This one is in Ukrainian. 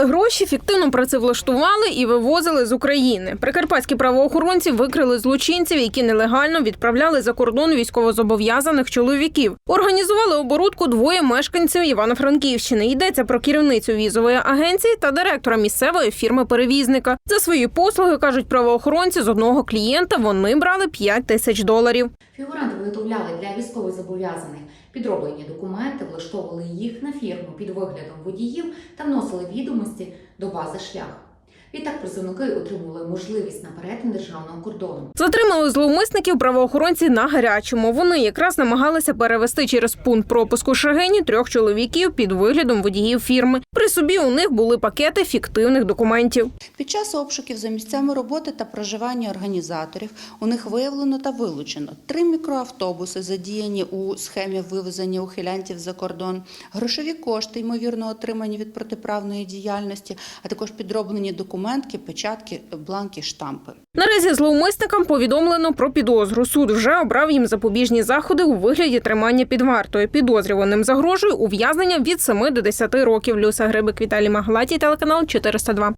Крали гроші, фіктивно працевлаштували і вивозили з України. Прикарпатські правоохоронці викрили злочинців, які нелегально відправляли за кордон військовозобов'язаних чоловіків. Організували оборудку двоє мешканців Івано-Франківщини. Йдеться про керівницю візової агенції та директора місцевої фірми-перевізника. За свої послуги кажуть правоохоронці з одного клієнта. Вони брали 5 тисяч доларів. Виготовляли для військовозобов'язаних підроблені документи, влаштовували їх на фірму під виглядом водіїв та вносили відомості до бази шлях. Відтак призовники отримували можливість на перетин державного кордону. Затримали зловмисників правоохоронці на гарячому. Вони якраз намагалися перевести через пункт пропуску Шагині трьох чоловіків під виглядом водіїв фірми. Собі у них були пакети фіктивних документів. Під час обшуків за місцями роботи та проживання організаторів у них виявлено та вилучено три мікроавтобуси, задіяні у схемі вивезення ухилянтів за кордон, грошові кошти, ймовірно отримані від протиправної діяльності, а також підроблені документки, печатки, бланки, штампи. Наразі зловмисникам повідомлено про підозру. Суд вже обрав їм запобіжні заходи у вигляді тримання під вартою. Підозрюваним загрожує ув'язнення від 7 до 10 років. Люся Грибик Віталій Маглаті, телеканал 402.